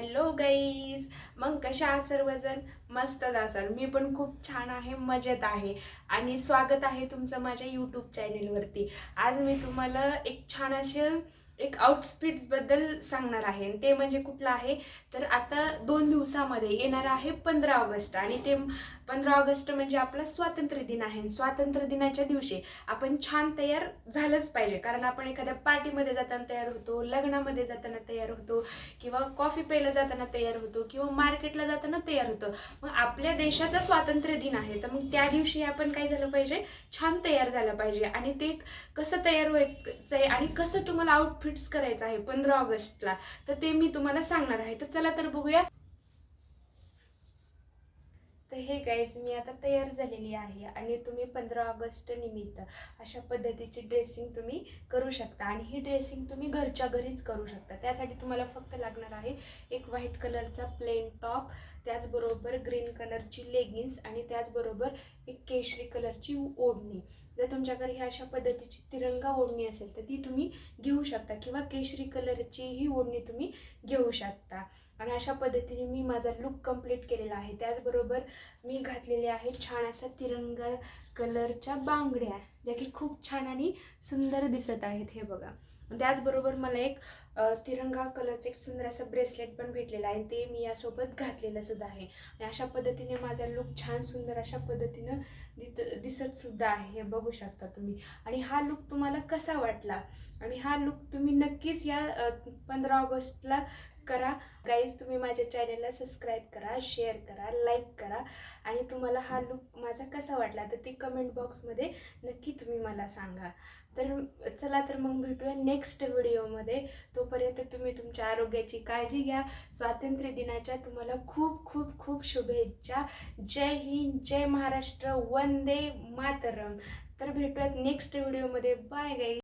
Hello guys मग कशा सर्वजण? मस्तच असाल. मी पण खूप छान आहे मजेत आहे. आणि स्वागत आहे तुमचं माझ्या यूट्यूब चॅनेलवरती आज मी तुम्हाला एक छान असे एक आउटस्पिट्सबद्दल सांगणार आहे. आणि ते म्हणजे कुठलं आहे? तर आता दोन दिवसामध्ये येणार आहे पंधरा ऑगस्ट. आणि ते पंधरा ऑगस्ट म्हणजे आपला स्वातंत्र्य दिन आहे. स्वातंत्र्य दिनाच्या दिवशी आपण छान तयार झालंच पाहिजे. कारण आपण एखाद्या पार्टीमध्ये जाताना तयार होतो लग्नामध्ये जाताना तयार होतो किंवा कॉफी प्यायला जाताना तयार होतो किंवा मार्केटला जाताना तयार होतो. मग आपल्या देशाचा स्वातंत्र्य दिन आहे. तर मग त्या दिवशी आपण काय झालं पाहिजे? छान तयार झालं पाहिजे. आणि ते कसं तयार व्हायचं आहे आणि कसं तुम्हाला फिट्स करायचं आहे पंधरा ऑगस्टला. तर ते मी तुम्हाला सांगणार आहे. तर चला तर बघूया. तर हे गाईज मी आता तयार झालेली आहे आणि तुम्ही पंधरा ऑगस्ट निमित्त अशा पद्धतीची ड्रेसिंग तुम्ही करू शकता आणि ही ड्रेसिंग तुम्ही घरच्या घरीच करू शकता. त्यासाठी तुम्हाला फक्त लागणार आहे एक व्हाईट कलरचा प्लेन टॉप त्याचबरोबर ग्रीन कलरची लेगिन्स आणि त्याचबरोबर एक केशरी कलरची ओढणी. जर तुमच्याकडे ह्या अशा पद्धतीची तिरंगा ओढणी असेल तर ती तुम्ही घेऊ शकता किंवा केशरी कलरची ही ओढणी तुम्ही घेऊ शकता. आणि अशा पद्धतीने मी माझा लुक कंप्लीट केलेला आहे. त्याचबरोबर मी घातलेले आहे छान असा तिरंगा कलरच्या बांगड्या ज्या की खूप छान आणि सुंदर दिसत आहेत हे बघा. त्याचबरोबर मला एक तिरंगा कलरचं एक सुंदर असं ब्रेसलेट पण भेटलेलं आहे. ते मी यासोबत घातलेलं सुद्धा आहे. आणि अशा पद्धतीने माझा लुक छान सुंदर अशा पद्धतीनं दित दिसत सुद्धा आहे. हे बघू शकता तुम्ही. आणि हा लुक तुम्हाला कसा वाटला? आणि हा लुक तुम्ही नक्कीच या पंधरा ऑगस्टला करा. गाईज तुम्ही माझ्या चॅनलला सबस्क्राईब करा शेअर करा लाईक करा. आणि तुम्हाला हा लुक माझा कसा वाटला तर ते कमेंट बॉक्समध्ये नक्की तुम्ही मला सांगा. तर चला तर मग भेटूया नेक्स्ट व्हिडिओमध्ये तोपर्यंत तुम्ही तुमच्या आरोग्याची काळजी घ्या. स्वातंत्र्य दिनाच्या तुम्हाला खूप खूप खूप शुभेच्छा. जय हिंद जय महाराष्ट्र. वंदे मातरम. तर भेटूयात नेक्स्ट व्हिडिओमध्ये बाय गाई